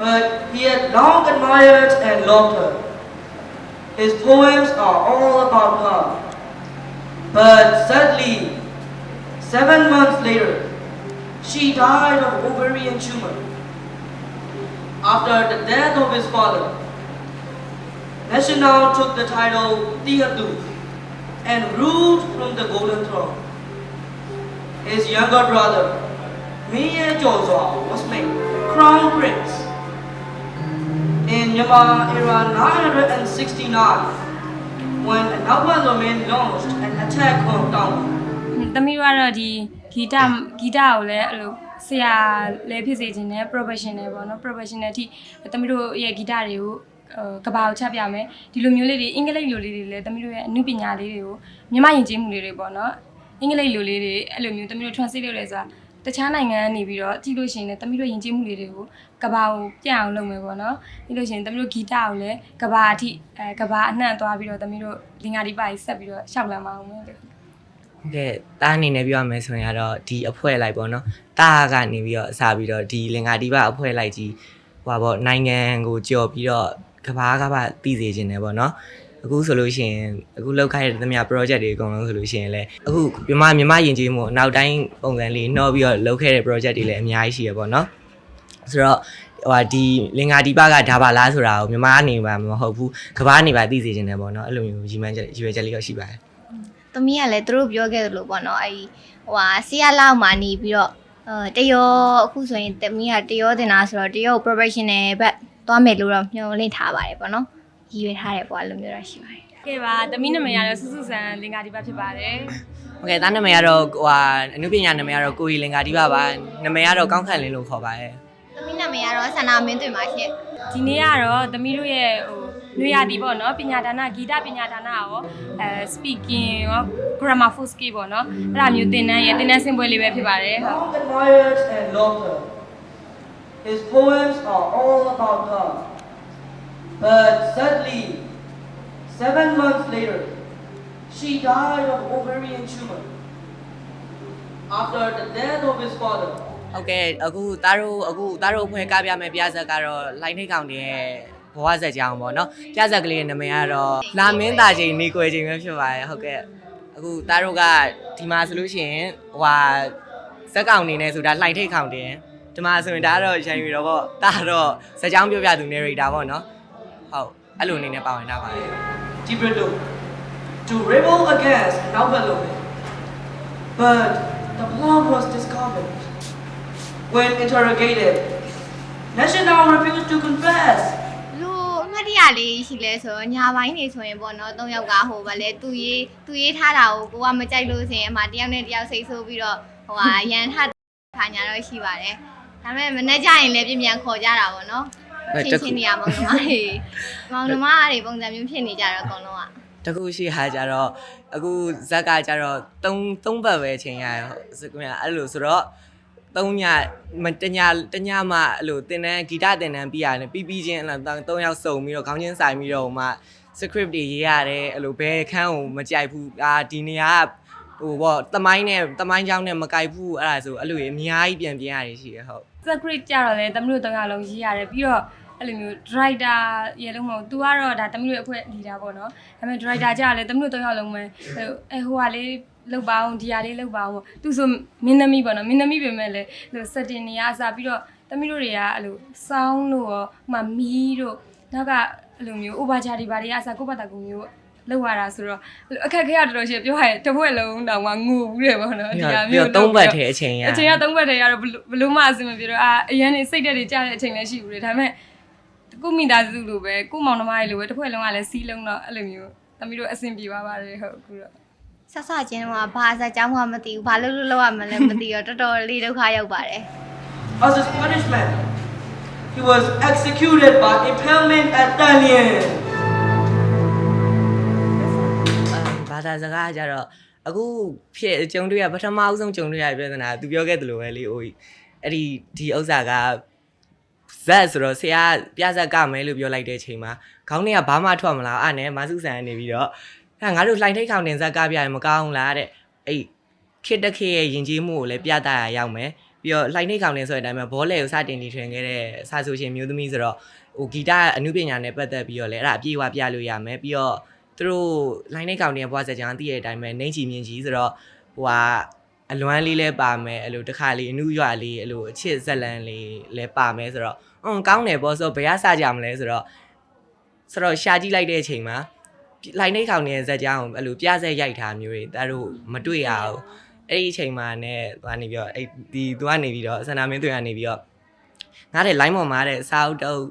but he had long admired and loved her. His poems are all about her. But sadly, seven months later, she died of ovarian tumor. After the death of his father, National took the title Tiatu and ruled from the golden throne. His younger brother, Mie Jozua, was made crown prince. In Myanmar era 969, when Nawa Lomin launched an attack on Tangwa. သမီးတို့ကတော့ဒီဂီတဂီတကိုလည်းအဲ့လိုဆရာလည်းဖြစ်စေခြင်းနဲ့ professional ပေါ့နော် professional အထိသမီးတို့ရဲ့ဂီတတွေကိုအဲကဘာကိုချပြမယ်ဒီလိုမျိုးလေးတွေအင်္ဂလိပ်လိုလေးတွေလည်းသမီးတို့ရဲ့အမှုပညာလေးတွေကိုမြန်မာယဉ်ကျေးမှုလေးတွေပေါ့နော်အင်္ဂလိပ်လိုလေးတွေအဲ့လိုမျိုးသမီးတို့ translate လုပ်လဲဆိုတာ တခြားနိုင်ငံကနေပြီးတော့ကြည့်လို့ရှိရင်လည်းသမီးတို့ယဉ်ကျေးမှုလေးတွေကိုကဘာကိုပြအောင်လုပ်မယ်ပေါ့နော်ပြီးလို့ရှိရင်သမီးတို့ဂီတကိုလည်းကဘာအထိအဲကဘာအနှံ့သွားပြီးတော့သမီးတို့လင်္ကာဒီပါကြီးဆက်ပြီးတော့ရှောက်လန်းမအောင်မယ်လို့ကဲတားအနေနဲ့ပြောရမယ်ဆိုရင်ကတော့ဒီအဖွဲလိုက်ပေါ့နော်တားကနေပြီးတော့အစားပြီးတော့ဒီလင်္ကာဒီပအဖွဲလိုက်ကြီးဟွာပေါ့နိုင်ငံကိုကြော်ပြီးတော့ကဘာကဘာတည်စေခြင်းတယ်ပေါ့နော် အခုဆိုလို့ရှိရင်အခုလောက်ခိုင်းတဲ့သမျှ project တွေအကုန်လုံးဆိုလို့ရှိရင်လည်းအခုမြမမြမယဉ်ကျေးမှုအနောက်တိုင်းပုံစံလေးနှောပြီးတော့လုပ်ခဲ့တဲ့ project တွေလည်းအများကြီးရှိရပေါ့နော်ဆိုတော့ဟိုဒီလင်္ကာဒီပကဒါပါလားဆိုတာကိုမြမအနေပါမဟုတ်ဘူးကဘာနေပါတည်စေခြင်းတယ်ပေါ့နော်အဲ့လိုမျိုးရည်မှန်းချက်ရည်ရွယ်ချက်လေးတော့ရှိပါတယ်။သမီးကလည်းသူတို့ပြောခဲ့သလိုပေါ့နော်။အဲဒီဟိုဟာဆီယာလောက်မှာနေပြီးတော့အဲတရောအခုဆိုရင်သမီးကတရောတင်တာဆိုတော့တရော professional ဘက်သွားမယ်လို့တော့ညွှန်လင့်ထားပါတယ်ပေါ့နော်။ ရည်ရွယ်ထားတယ်ပေါ့အဲ့လိုမျိုးတော့ရှိပါတယ် ကဲပါသမီးနာမည်ကတော့စုစုဆန်လင်္ကာဒီပါဖြစ်ပါတယ် โอเคသားနာမည်ကတော့ဟိုဟာအနုပညာနာမည်ကတော့ကိုရီလင်္ကာဒီပါပါနာမည်ကတော့ကောင်းခန့်လင်းလို့ခေါ်ပါတယ် ။သမီးနာမည်ကတော့ဆန္နာမင်းတွင်ပါရှင့် ဒီနေ့ကတော့သမီးတို့ရဲ့ဟိုနွေရာသီပေါ့နော်ပညာဒါနဂီတပညာဒါနရောအဲ speaking ရော grammar full skill ပေါ့နော်အဲ့ဒါမျိုးသင်တန်းရဲ့သင်တန်းဆင်းပွဲလေးပဲဖြစ်ပါတယ်ဟုတ် Long admired and loved her. His poems are all about her. But sadly, seven months later, she died of ovarian tumor. After the death of his father, ဟုတ်ကဲ့အခုသားတို့အခုသားတို့ဖွဲကားပြမယ်ပြဇက်ကတော့လိုင်းထိတ်ကောင်တဲ့ဘဝဇက်ကြောင်ပေါ့နော်ပြဇက်ကလေးရဲ့နာမည်ကတော့လာမင်းသားချိန်နေကွယ်ချိန်ပဲဖြစ်ပါတယ်ဟုတ်ကဲ့အခုသားတို့ကဒီမှာဆိုလို့ရှိရင်ဟိုဟာဇက်ကောင်နေနေဆိုတာလှိုင်ထိတ်ကောင်တင်ဒီမှာဆိုရင်ဒါကတော့ရန်ယူတော့ပေါ့ဒါတော့ဇက်ကြောင်ပြောပြသူ narrator ပေါ့နော် ဟုတ်အဲ့လိုအနေနဲ့ပါဝင်ထားပါတယ် Tibrado, to rebel against Naupalome. But the plot was discovered. When interrogated, National refused to confess. ။လူအမှတ်တရလေးရှိလဲဆိုတော့ညာပိုင်းနေဆိုရင်ပေါ့နော်၃ယောက်ကဟိုဗာလဲသူရေးသူရေးထားတာကိုကိုကမကြိုက်လို့ဆိုရင်အမှတယောက်နဲ့တယောက်စိတ်ဆိုးပြီးတော့ဟိုဟာရန်ထခါညာတော့ရှိပါတယ်။ဒါပေမဲ့မနေ့ကျရင်လည်းပြင်ပြန်ခေါ်ကြတာပေါ့နော်။အဲ့ ချင်းတခုချင်းနေရမောင်နှမတွေမောင်နှမတွေပုံစံမျိုးဖြစ်နေကြတော့အကုန်လုံးอ่ะတခုရှိဟာကြတော့အခုဇက်ကကြတော့3 3ဘတ်ပဲချိန်ရတယ်ဟုတ်စကွန်အဲ့လိုဆိုတော့3ညမတညတညမှအဲ့လိုတင်တန်းဂီတတင်တန်းပြီးရတယ်ပြီးပြီးချင်းအဲ့လို3ယောက်စုံပြီးတော့ခေါင်းချင်းဆိုင်ပြီးတော့ဟိုမှ script တွေရေးရတယ်အဲ့လိုဘယ်ခန်းကိုမကြိုက်ဘူးအာဒီနေရာကဟိုပေါ့တမိုင်းနဲ့တမိုင်းချောင်းနဲ့မကြိုက်ဘူးအဲ့ဒါဆိုအဲ့လိုအများကြီးပြန်ပြန်ရတယ်ရှိရဟုတ် secret ကြတော့လေသမီးတို့၃ယောက်လုံးရေးရတယ်ပြီးတော့ အဲ့လိုမျိုး driver ရေလုံးမဟုတ် तू ကတော့ဒါသမီးတို့အဖွဲ့ leader ပေါ့နော်ဒါပေမဲ့ driver ကြတော့လေသမီးတို့၃ယောက်လုံးပဲဟိုအဲဟိုကလေးလောက်ပါအောင်ဒီဟာလေးလောက်ပါအောင်သူဆိုမင်းသမီးပေါ့နော်မင်းသမီးပဲမဲ့လေဟို setting တွေအစားပြီးတော့သမီးတို့တွေကအဲ့လို sound တို့ရောဟိုမှာမီးတို့နောက်ကအဲ့လိုမျိုး over ချာတွေဘာတွေအစားကိုယ့်ဘာသာကိုယ်မျိုးလောက်ရတာဆိုတော့အဲ့လိုအခက်ခဲရတော်တော်ရှိတယ်ပြောရရင်တစ်ဖွဲ့လုံးတောင်မှငိုဘူးတယ်ပေါ့နော်ပြီးဒီဟာတော့မျိုး3ဘတ်ထဲအချိန်ရအချိန်ကသုံးဘက်တည်းရတော့ဘလို့ဘလို့မှအဆင်မပြေတော့အာအရန်နေစိတ်တက်တွေကြားတဲ့အချိန်လည်းရှိဘူးလေဒါပေမဲ့ ကိုမိသားစုလိုပဲကိုမောင်နှမတွေလိုပဲတစ်ဖွဲ့လုံးကလည်းစီးလုံးတော့အဲ့လိုမျိုးသမီးတို့အဆင်ပြေပါပါတယ်ဟုတ်အခုတော့ဆက်ဆချင်းတော့ဘာသာကြောင်းမှမသိဘူးဘာလို့လို့လောက်ရမလဲမသိတော့တော်တော်လေးဒုက္ခရောက်ပါတယ် As his punishment, he was executed by impalement at Dalian. ဘာသာစကားကြတော့အခုဖြစ်ကြုံတွေ့ရပထမအဆုံးကြုံတွေ့ရပြဿနာသူပြောခဲ့သလိုပဲလေဟိုအဲ့ဒီဒီဥစ္စာက ဇက်ဆိုတော့ဆရာပြဇက်ကမယ်လို့ပြောလိုက်တဲ့အချိန်မှာခေါင်းထဲကဘာမှထွက်မလာအဲ့နဲ့မဆုဆန်နေပြီးတော့အဲငါတို့လှိုင်ထိတ်ခေါင်တင်ဇက်ကပြရင်မကောင်းလားတဲ့အဲ့ခစ်တခေရဲ့ယဉ်ကျေးမှုကိုလည်းပြသရရောက်မယ်ပြီးတော့လှိုင်းနေကောင်နေဆိုတဲ့အတိုင်းပဲဘောလေကိုစတင်တီထွင်ခဲ့တဲ့စာဆိုရှင်မျိုးသမီးဆိုတော့ဟိုဂီတအမှုပညာနဲ့ပတ်သက်ပြီးတော့လည်းအဲ့ဒါအပြည့်အဝပြလို့ရမယ်ပြီးတော့သူတို့လှိုင်းနေကောင်နေဘွားစကြံသိတဲ့အတိုင်းပဲနှိမ့်ချီမြင့်ကြီးဆိုတော့ဟိုဟာ အလွမ်းလေးလဲပါမယ်အဲ့လိုတစ်ခါလေးအနုရွာလေးအဲ့လိုအချစ်ဇက်လန်လေးလဲပါမယ်ဆိုတော့အွန်းကောင်းတယ်ပေါ့ဆိုတော့ဘယ်ကစကြမလဲဆိုတော့ဆိုတော့ရှာကြည့်လိုက်တဲ့အချိန်မှာလှိုင်းနေကောင်နေတဲ့ဇက်ကြောင်အဲ့လိုပြဆက်ရိုက်ထားမျိုးတွေသူတို့မတွေ့ရဘူးအဲ့ဒီအချိန်မှာနဲ့သွားနေပြီးတော့အဲ့ဒီသူကနေပြီးတော့စန္ဒမင်းသူကနေပြီးတော့ငါတဲ့ line ပေါ်မှာတဲ့စာအုပ်တုပ်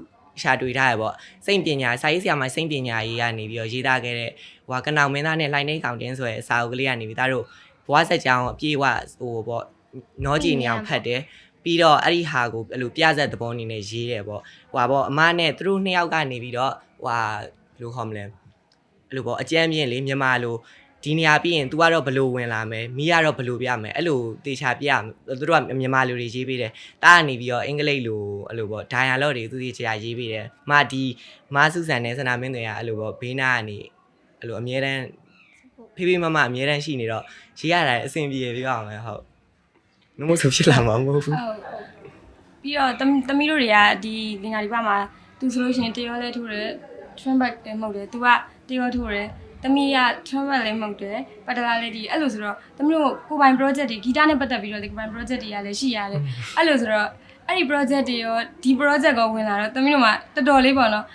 ရှာတွေ့ထားရပေါ့စိတ်ပညာစာရေးဆရာမစိတ်ပညာရေးကနေပြီးတော့ရေးသားခဲ့တဲ့ဟိုကနောင်မင်းသားနဲ့ line နေကောင်တင်းဆိုရဲစာအုပ်ကလေးကနေပြီးသားတို့ ဘွားဆက်ကြောင်းအပြေးဝဟိုပေါ့နောကြည်နေအောင်ဖတ်တယ်ပြီးတော့အဲ့ဒီဟာကိုအဲ့လိုပြဆက်သဘောအနေနဲ့ရေးတယ်ပေါ့ဟိုပါပေါ့အမနဲ့သူတို့နှစ်ယောက်ကနေပြီးတော့ဟိုဟာဘယ်လိုခေါ်မလဲအဲ့လိုပေါ့အကြမ်းပြင်းလေးမြန်မာလိုဒီနေရာပြီးရင် तू ကတော့ဘလို့ဝင်လာမယ်မိကတော့ဘလို့ပြမယ်အဲ့လိုတေချာပြမယ်သူတို့ကမြန်မာလူတွေရေးပေးတယ်တာကနေပြီးတော့အင်္ဂလိပ်လိုအဲ့လိုပေါ့ dialogue တွေသူတေချာရေးပေးတယ်မဒီမဆုဆန်နဲ့စနာမင်းတွေကအဲ့လိုပေါ့ဘေးနာကနေအဲ့လိုအမြဲတမ်း ဖေးဖေးမမအမြဲတမ်းရှိနေတော့ရေးရတာအဆင်ပြေပြအောင်မယ်ဟုတ်မမို့ဆိုဖြစ်လာမှာမဟုတ်ဘူးဟုတ်ဟုတ်ပြီးတော့တမသမီးတို့တွေကဒီလင်္ကာဒီဘမှာသူဆိုလို့ရှိရင်တရောလဲထိုးတယ် trumpet လည်းမှုတ်တယ်သူကတရောထိုးတယ်သမီးက trumpet လည်းမှုတ်တယ်ပတလာလည်းဒီအဲ့လိုဆိုတော့သမီးတို့ကိုယ်ပိုင် project တွေဂီတနဲ့ပတ်သက်ပြီးတော့ဒီကိုယ်ပိုင် project တွေကလည်းရှိရတယ်အဲ့လိုဆိုတော့အဲ့ဒီ project တွေရောဒီ project ကိုဝင်လာတော့သမီးတို့ကတော်တော်လေးပေါ့နော်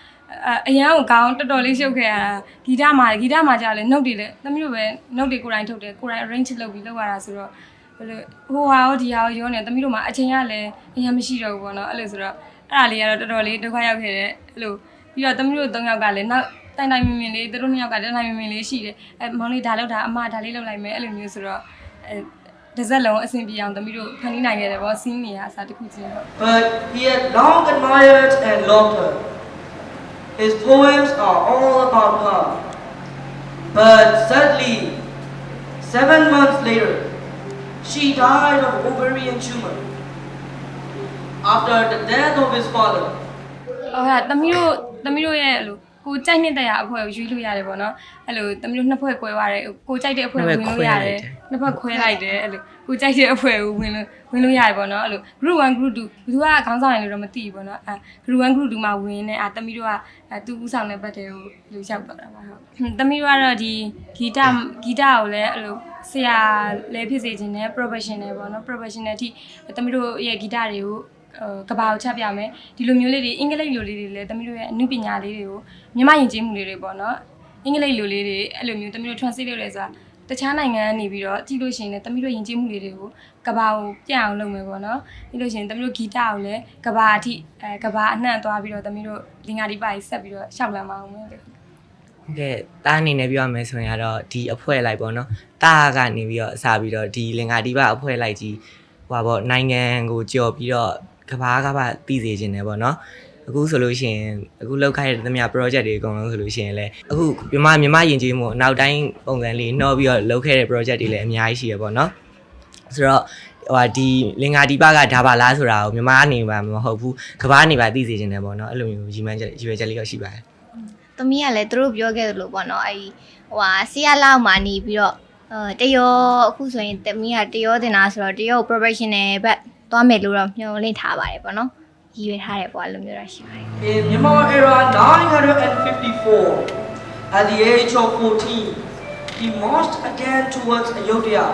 အအရန်ကိုကောင်းတော်တော်လေးရှုပ်ခဲ့ရတာဂီတမှာဂီတမှာကြာလဲ note တွေလည်းသမီးတို့ပဲ note တွေကိုယ်တိုင်ထုတ်တယ်ကိုယ်တိုင် arrange လုပ်ပြီးလုပ်ရတာဆိုတော့ဘယ်လိုဟိုဟာရောဒီဟာရောရောနေတမီးတို့မှာအချိန်ကလည်းအရင်မရှိတော့ဘူးပေါ့နော်အဲ့လိုဆိုတော့အဲ့ဒါလေးကတော့တော်တော်လေးဒုက္ခရောက်ခဲ့တယ်အဲ့လိုပြီးတော့တမီးတို့၃ယောက်ကလည်းနောက်တိုင်တိုင်မင်မင်လေးသူတို့နှစ်ယောက်ကတိုင်တိုင်မင်မင်လေးရှိတယ်အဲမောင်လေးဒါလောက်တာအမဒါလေးလောက်လိုက်မယ်အဲ့လိုမျိုးဆိုတော့အဲတစ်စက်လုံးအဆင်ပြေအောင်တမီးတို့ဖန်တီးနိုင်ခဲ့တယ်ပေါ့စီးနေရအစားတစ်ခုချင်းပေါ့ but he had long admired and loved her. His poems are all about her. But sadly, seven months later, she died of ovarian tumor. After the death of his father, ဟုတ်ဟာတမီးတို့တမီးတို့ရဲ့အဲ့လို ကိုကြိုက်နေတဲ့ရာအဖွဲ့ကိုရွေးလို့ရတယ်ပေါ့နော်အဲ့လိုတမီးတို့နှစ်ဖွဲ့꿰သွားတယ်ကိုကြိုက်တဲ့အဖွဲ့ကိုဝင်လို့ရတယ်နှစ်ဖွဲ့ခွဲလိုက်တယ်အဲ့လိုကိုကြိုက်တဲ့အဖွဲ့ကိုဝင်လို့ဝင်လို့ရတယ်ပေါ့နော်အဲ့လို group 1 group 2ဘယ်သူကခေါင်းဆောင်ရင်လို့တော့မသိဘူးပေါ့နော်အဲ group 1 group 2မှာဝင်နေအာတမီးတို့ကအဲသူဦးဆောင်တဲ့ဘက်တွေကိုလူရောက်တော့တာပါဟုတ်တမီးတို့ကတော့ဒီဂီတဂီတကိုလည်းအဲ့လိုဆရာလည်းဖြစ်စေခြင်းနဲ့ professional ပေါ့နော် professional အထိတမီးတို့ရဲ့ဂီတတွေကို ကဘာကိုချပြမယ်ဒီလိုမျိုးလေးတွေအင်္ဂလိပ်လိုလေးတွေလည်းတမီးတို့ရဲ့အမှုပညာလေးတွေကိုမြန်မာယဉ်ကျေးမှုလေးတွေပေါ့နော်အင်္ဂလိပ်လိုလေးတွေအဲ့လိုမျိုးတမီးတို့ translate လုပ်ရဲဆိုတာတခြားနိုင်ငံကနေပြီးတော့ကြည့်လို့ရှိရင်လည်းတမီးတို့ယဉ်ကျေးမှုလေးတွေကိုကဘာကိုပြအောင်လုပ်မယ်ပေါ့နော်ပြီးလို့ရှိရင်တမီးတို့ဂီတကိုလည်းကဘာအထိအဲကဘာအနှံ့သွားပြီးတော့တမီးတို့လင်္ကာဒီပါကြီးဆက်ပြီးတော့ရှောက်လန်းမအောင်မယ်လို့ကဲတားအနေနဲ့ပြောရမယ်ဆိုရင်ကတော့ဒီအဖွဲလိုက်ပေါ့နော်တားကနေပြီးတော့အစားပြီးတော့ဒီလင်္ကာဒီဘအဖွဲလိုက်ကြီးဟိုပါပေါ့နိုင်ငံကိုကြော်ပြီးတော့ ကဘာကဘာတည်စေခြင်းတယ်ပေါ့နော်အခုဆိုလို့ရှိရင်အခုလောက်ခိုင်းတဲ့သမျှ project တွေအကုန်လုံးဆိုလို့ရှိရင်လည်းအခုမြမမြမယဉ်ကျေးမှုအနောက်တိုင်းပုံစံလေးနှောပြီးတော့လုပ်ခဲ့တဲ့ project တွေလည်းအများကြီးရှိရပေါ့နော်ဆိုတော့ဟိုဟာဒီလင်္ကာဒီဘကဒါပါလားဆိုတာကိုမြမအနေပါမဟုတ်ဘူးကဘာနေပါတည်စေခြင်းတယ်ပေါ့နော်အဲ့လိုမျိုးရည်မှန်းချက်ရည်ရွယ်ချက်လေးတော့ရှိပါတယ်သမီးကလည်းသူတို့ပြောခဲ့သလိုပေါ့နော်အဲ့ဒီဟိုဟာဆီယာလောက်မှာနေပြီးတော့အဲတရောအခုဆိုရင်သမီးကတရောတင်တာဆိုတော့တရော professional ဘက် သွားမယ်လို့တော့ညွှန်လင့်ထားပါတယ်ပေါ့နော်ရည်ရွယ်ထားတယ်ပေါ့အဲ့လိုမျိုးတော့ရှိပါတယ် in Myanmar era 954, at the age of 14, he marched again towards Ayodhya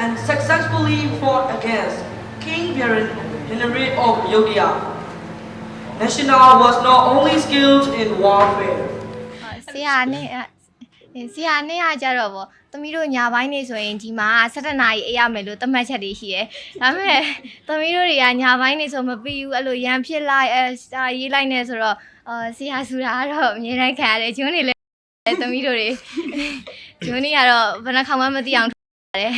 and successfully fought against King Biren Henry of Ayodhya. Nashina was not only skilled in warfare, ဆရာနဲ့ ဆရာနဲ့ကကြတော့ဗောသမီးတို့ညာပိုင်းနေဆိုရင်ဒီမှာ17နာရီအေးရမယ်လို့သတ်မှတ်ချက်တွေရှိရဲဒါပေမဲ့သမီးတို့တွေကညာပိုင်းနေဆိုမပြီးဘူးအဲ့လိုရန်ဖြစ်လိုက်အဲစာရေးလိုက်နေဆိုတော့အာဆရာဆူတာကတော့အမြဲတမ်းခံရတယ်ဂျွန်းနေလဲသမီးတို့တွေဂျွန်းနေကတော့ဘယ်နှခါမှမသိအောင်တယ်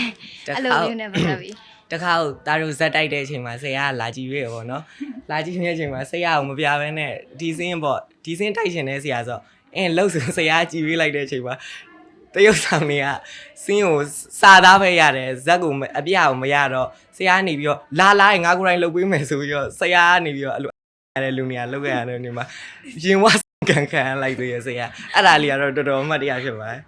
အဲ့လိုမျိုးနဲ့ပတ်သက်ပြီးတခါတော့တာတို့ဇက်တိုက်တဲ့အချိန်မှာဆရာကလာကြည့်ရွေးပေါ့နော်လာကြည့်နေတဲ့အချိန်မှာဆရာကမပြဘဲနဲ့ဒီစင်းပေါ့ဒီစင်းတိုက်ရှင်တဲ့ဆရာဆို အင်းလှုပ်ဆိုဆရာကြည့်ရွေးလိုက်တဲ့အချိန်မှာတရုတ်ဆောင်တွေကစင်းကိုစာသားပဲရတယ်ဇက်ကိုအပြကိုမရတော့ဆရာကနေပြီးတော့လာလာငါကိုယ်တိုင်လှုပ်ပေးမယ်ဆိုပြီးတော့ဆရာကနေပြီးတော့အဲ့လိုရတဲ့လူနေရာလှုပ်ခဲ့ရတယ်ဒီမှာရင်ဝကန်ခံလိုက်သေးရဆရာအဲ့ဒါလေးကတော့တော်တော်အမှတ်တရဖြစ်ပါတယ်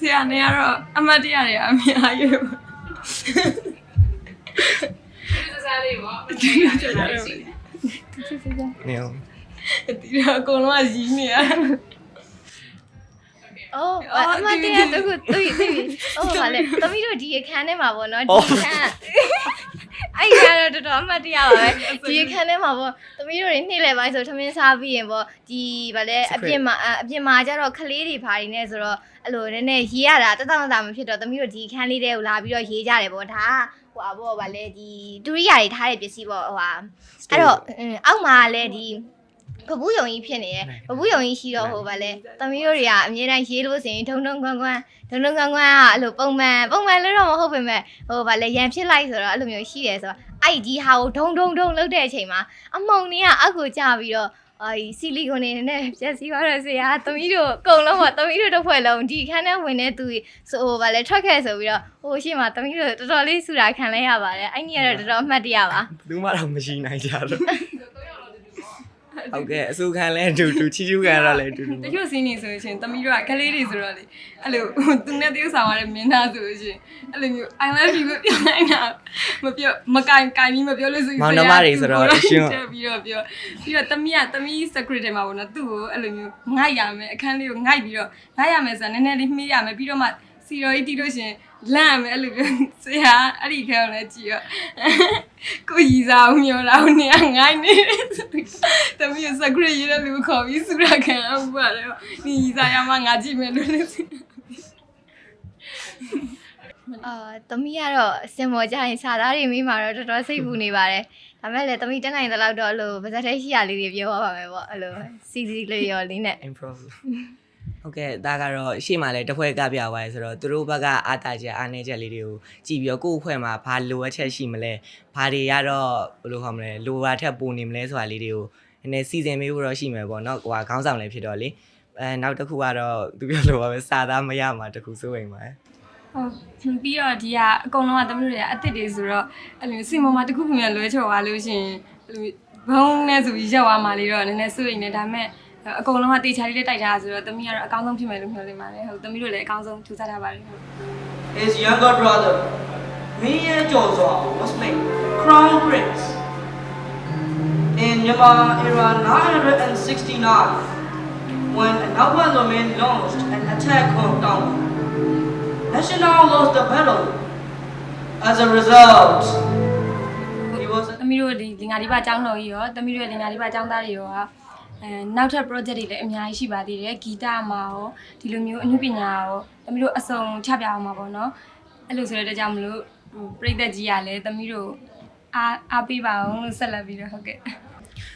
ဆရာနေကတော့အမတ်တရတွေအများကြီးပဲဒီစားလေးပေါ့ဒီစားလေး နေအောင်ဒီတော့အကုန်လုံးကရည်နေရအော်အော်အမတ်တရားတခုသူ့သူ့အော်ဗာလေသမီးတို့ဒီအခန်းထဲမှာပေါ့နော်ဒီအခန်းအဲ့ဒါတော့တော်တော်အမတ်တရားပါပဲဒီအခန်းထဲမှာပေါ့သမီးတို့တွေနေ့လယ်ပိုင်းဆိုထမင်းစားပြီးရင်ပေါ့ဒီဗာလေအပြင်မှာအပြင်မှာကျတော့ကလေးတွေဖာတွေနဲ့ဆိုတော့အဲ့လိုနည်းနည်းရေးရတာတတောင့်တတာမဖြစ်တော့သမီးတို့ဒီအခန်းလေးတွေကိုလာပြီးတော့ရေးကြတယ်ပေါ့ဒါက ဟိုအဘောဗာလေဒီဒူရိယာတွေထားတဲ့ပစ္စည်းပေါ့ဟိုဟာအဲ့တော့အင်းအောက်မှာလည်းဒီပပူးယုံကြီးဖြစ်နေတယ်ပပူးယုံကြီးရှိတော့ဟိုဗာလဲသမီးတို့တွေကအမြဲတမ်းရေးလို့ဆိုရင်ထုံထုံကွန်းကွန်းထုံထုံကွန်းကွန်းကအဲ့လိုပုံမှန်ပုံမှန်လို့တော့မဟုတ်ပေမဲ့ဟိုဗာလဲရန်ဖြစ်လိုက်ဆိုတော့အဲ့လိုမျိုးရှိတယ်ဆိုတော့အဲ့ဒီဟာကိုဒုံဒုံဒုံလုပ်တဲ့အချိန်မှာအမုံတွေကအောက်ကိုကျပြီးတော့ အဲဒီဆီလီကွန်နေနဲ့ပြက်စီးသွားတော့ဆရာသမီးတို့အကုန်လုံးပေါ့သမီးတို့တစ်ဖွဲ့လုံးဒီခန်းထဲဝင်နေသူဆိုဟိုဗာလဲထွက်ခဲ့ဆိုပြီးတော့ဟိုရှေ့မှာသမီးတို့တော်တော်လေးဆူတာခံလဲရပါတယ်အဲ့ဒီကတော့တော်တော်အမှတ်တရပါဘူးမှတော့မရှိနိုင်ကြလို့ ဟုတ်ကဲ့အစိုးခံလဲအတူတူချီချူခံရလဲအတူတူတချို့စီးနေဆိုရင်တမီးတို့ကကလေးတွေဆိုတော့လေအဲ့လိုသူနဲ့တယောက်ဆောင်ရတဲ့မင်းသားဆိုလို့ရှိရင်အဲ့လိုမျိုး I love you ပဲပြောလိုက်တာမပြောမကင်ကင်ပြီးမပြောလို့ဆိုရင်တက်ပြီးတော့ပြောပြီးတော့တမီးကတမီး secret ထဲမှာပေါ့နော်သူ့ကိုအဲ့လိုမျိုးငိုက်ရမယ်အခန်းလေးကိုငိုက်ပြီးတော့ငိုက်ရမယ်ဆိုတာနည်းနည်းလေးမှီးရမယ်ပြီးတော့မှစီရောကြီးတီးလို့ရှင် လန့်ရမယ်အဲ့လိုမျိုးဆရာအဲ့ဒီခဲကိုလည်းကြည့်ရောကိုရီစာအောင်မျောလာဦးနေငိုက်နေတယ်ဆိုပြီးတမီးက secret ရေးတဲ့လူကိုခေါ်ပြီးစူရခံအောင်ပါတယ်ဒီရီစာရမှာငါကြည့်မယ်လို့လည်းအာသမီးကတော့စင်မော်ကြရင်စာသားတွေမိမှာတော့တော်တော်စိတ်ပူနေပါတယ်။ဒါမဲ့လည်းသမီးတက်နိုင်တဲ့လောက်တော့အဲ့လိုပါဇက်ထဲရှိရလေးတွေပြောပါမယ်ပေါ့အဲ့လိုစီစီလေးရောလေးနဲ့ improve ဟုတ်ကဲ့ဒါကတော့ရှေ့မှာလည်းတစ်ဖွဲ့ကပြသွားရဲဆိုတော့သူတို့ဘက်ကအာတာချက်အားနေချက်လေးတွေကိုကြည့်ပြီးတော့ကိုယ့်အဖွဲ့မှာဘာလိုအပ်ချက်ရှိမလဲဘာတွေကတော့ဘယ်လိုခေါ်မလဲလိုတာထက်ပိုနေမလဲဆိုတာလေးတွေကိုနည်းနည်းစီစဉ်ပေးဖို့တော့ရှိမယ်ပေါ့နော်ကိုကခေါင်းဆောင်လည်းဖြစ်တော့လေအဲနောက်တစ်ခုကတော့သူပြောလို့ပါပဲစာသားမရမှာတစ်ခုစိုးရိမ်ပါတယ်ဟုတ်ပြီးတော့ဒီကအကုန်လုံးကသမီးတို့တွေကအစ်စ်တွေဆိုတော့အဲ့လိုစင်ပေါ်မှာတစ်ခုခုများလွဲချော်သွားလို့ရှိရင်အဲ့လိုဘုံနဲ့ဆိုပြီးရောက်သွားမှလေးတော့နည်းနည်းစိုးရိမ်နေဒါပေမဲ့ အကုန်လုံးကတေချာလေးလေးတိုက်ထားဆိုတော့သမီးကတော့အကောင်းဆုံးဖြစ်မယ်လို့မျှော်လင့်ပါတယ်ဟုတ်သမီးတို့လည်းအကောင်းဆုံးထူးဆန်းထားပါတယ်ဟုတ် His younger brother, Mia Jozua, was made crown prince. In Myanmar era 969, when Nawal Lomin launched an attack on Tangwa, National lost the battle. As a result, he was သမီးတို့ဒီလင်္ကာဒီပါအကြောင်းတော်ကြီးရောသမီးတို့ရဲ့လင်္ကာဒီပါအကြောင်းသားတွေရောက အဲနောက်ထပ် project တွေလည်းအများကြီးရှိပါသေးတယ်ဂီတမှာရောဒီလိုမျိုးအမှုပညာရောသမီးတို့အစုံချပြအောင်ပါပေါ့နော်အဲ့လိုဆိုတဲ့အတွက်ကြောင့်မလို့ဟိုပြိသက်ကြီးကလည်းသမီးတို့အားအားပေးပါအောင်လို့ဆက်လက်ပြီးတော့ဟုတ်ကဲ့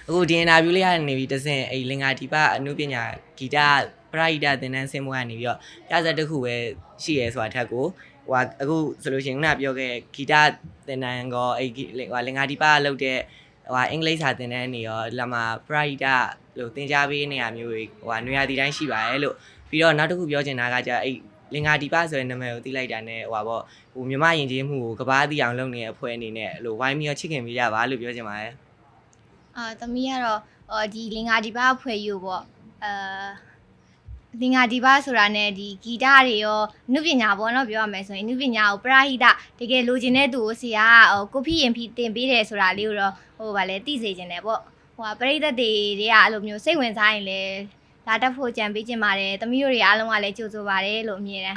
အခုဒီအင်တာဗျူးလေးကနေပြီးတစင်အဲ့လင်္ကာဒီပအနုပညာဂီတပရိဒသင်တန်းဆင်းမှုကနေပြီးတော့ပြဆက်တစ်ခုပဲရှိရဲဆိုတာထက်ကိုဟိုဟာအခုဆိုလို့ရှိရင်ခုနပြောခဲ့ဂီတသင်တန်းကောအဲ့ဟိုလင်္ကာဒီပလောက်တဲ့ ဟိုဟာအင်္ဂလိပ်စာသင်တန်းနေရောလာမှာပရိဒလို့သင်ကြားပေးနေရမျိုးတွေဟိုဟာနွေရာသီတိုင်းရှိပါရဲ့လို့ပြီးတော့နောက်တစ်ခုပြောချင်တာကじゃအဲ့လင်္ကာဒီပဆိုတဲ့နာမည်ကိုသိလိုက်တာနဲ့ဟိုပါပေါ့ဟိုမြမယဉ်ကျေးမှုကိုကဘာသိအောင်လုပ်နေတဲ့အဖွဲ့အနေနဲ့အဲ့လိုဝိုင်းပြီးတော့ချစ်ခင်ပေးကြပါလို့ပြောချင်ပါတယ်အာသမီးကတော့အော်ဒီလင်္ကာဒီပါအဖွဲ့ယူပေါ့အာ လင်္ကာဒီပါဆိုတာနဲ့ဒီဂီတတွေရောအနုပညာပေါ့နော်ပြောရမယ်ဆိုရင်အနုပညာကိုပရာဟိတတကယ်လိုချင်တဲ့သူကိုဆရာကဟိုကိုဖီရင်ဖီတင်ပေးတယ်ဆိုတာလေးကိုတော့ဟိုဗာလဲသိစေချင်တယ်ပေါ့ဟိုကပရိသတ်တွေတွေကအဲ့လိုမျိုးစိတ်ဝင်စားရင်လည်းလာတက်ဖို့ကြံပေးချင်ပါတယ်သမီးတို့တွေအားလုံးကလည်းကြိုဆိုပါတယ်လို့အမြင်တယ်